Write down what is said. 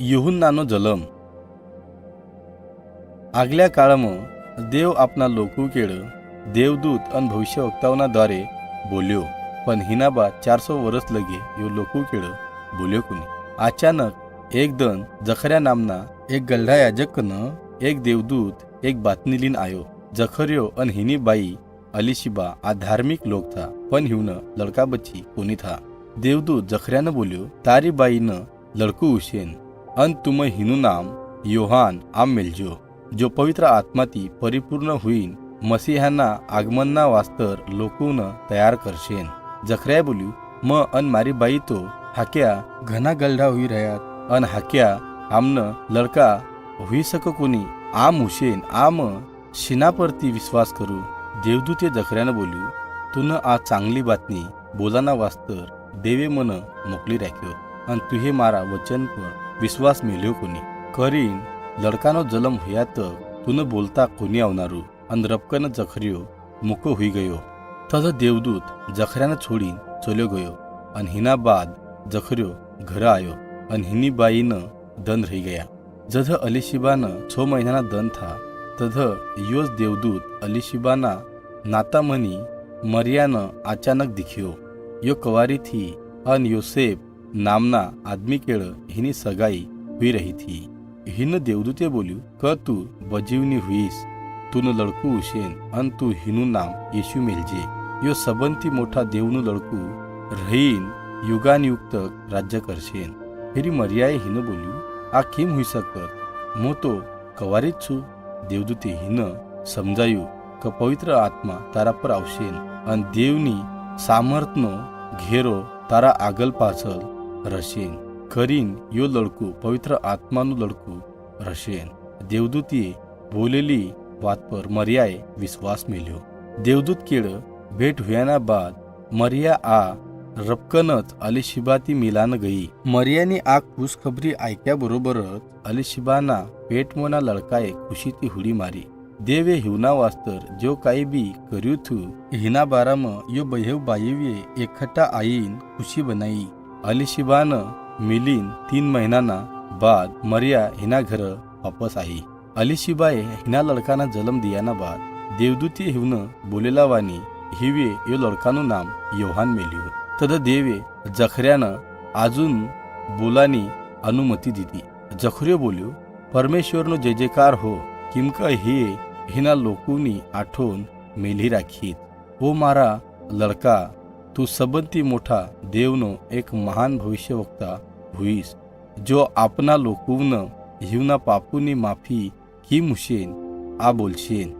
युहुन्नानो जलम। आगल्या काळम देव आपणा लोकू केळ देवदूत अन भविष्यद्वारे बोल्यो पण हिनाबा चारसो वरस लगे यो लोकू केळ बोल्यो कुणी अचानक एक दन जखऱ्या नामना एक गल्ढा न एक देवदूत एक बातमी लीन आयो। जखर्यो अन हिनी बाई अलिशिबा आ धार्मिक लोक था पण हिवन लडका बच्ची कोणी था। देवदूत जखऱ्यानं बोल्यो तारी बाईनं लडकू उशेन। અન તુમ હિનું નામ યોહાન આમ મેલજો જો પવિત્ર આત્માથી પરિપૂર્ણ હોઈન મસીહાના આગમનના વાસ્તર લોકોને તૈયાર કરશે જખરાએ બોલ્યું મ અન મારી બાઈ તો હાક્યા ઘણા ગલઢા હોઈ રહ્યા અન હાક્યા આમને લડકા હોઈ શકો કોની આમ હુસેન આમ શિના પરથી વિશ્વાસ કરું દેવદૂતે જખરાને બોલ્યું તું આ ચાંગલી બાતની બોલાના વાસ્તર દેવે મને મોકલી રાખ્યો અને તુહે મારા વચન પર વિશ્વાસ મેલ્યો કોની કરીન લડકાનો જલમ હોયા તક તુને બોલતા કોની આવનારું અને રપકન જખર્યો મૂકો હોઈ ગયો તદ દેવદૂત જખર્યાને છોડીને ચોલ્યો ગયો અને હિના બાદ જખર્યો ઘરે આવ્યો અને હિની બાઈને દન રહી ગયા જધ અલીશિબાને છ મહિનાના દન થા તધ યોસ દેવદૂત અલીશિબાના નાતામની મરિયાને અચાનક દીખ્યો યો કવારીથી અન યોસેફ નામના આદમી કેળ હિની સગાઈ હોઈ રહી થી હિન દેવદૂતે બોલ્યું ક તું બજીવની હુઈશ તુનું લડકું હુસેન અન તું હિનું નામ યેશુ મેલજે યો સંબંધથી મોટા દેવનું લડકું રહીન યુગાનયુક્ત રાજ્ય કરશે ફેરી મરિયાએ હિન બોલ્યું આ કેમ હોઈ શકત હું તો કવારી જ છું દેવદૂતે હિન સમજાયું કે પવિત્ર આત્મા તારા પર આવશે અને દેવની સામર્થનો ઘેરો તારા આગળ પાછળ રહેશે કરીને યો લડકું પવિત્ર આત્માનું લડકું રહેશે દેવદૂતીએ બોલેલી વાત પર મરિયાએ વિશ્વાસ મેલ્યો દેવદૂત કેળ ભેટ હોયાના બાદ મરિયા આ રપકનત અલીશિબાથી મિલાન ગઈ મરિયાની આ ખુશખબરી આયક્યા બરોબર જ અલીશિબાના પેટમાંના લડકાએ ખુશીથી હુડી મારી દેવે હિવના વાસ્તર જો કાંઈ બી કર્યું થું હિના બારામાં યો બહેવ બાયેવીએ એકઠા આઈન अलिशिबानं मिलीन तीन महिनाना बाद मरिया हिना घर वापस आई अलिशिबाए हिना लड़काना जन्म दियाना बाद देवदूती हिवन बोलेला वाणी हिवे यो लड़कानु नाम योहान मेलियो. तद देवे जखऱ्यानं अजून बोलानी अनुमती दिली जखऱ्यो बोल्यो परमेश्वरनो जे जेकार हो किमक हे हिना लोकुनी आठवून मेली राखीत. ओ मारा लड़का तू सबंती मोठा देवनो एक महान भविष्यवक्ता होईस जो आपना लोकून हिवना पापूनी माफी ही मुशेन आ बोलशेन.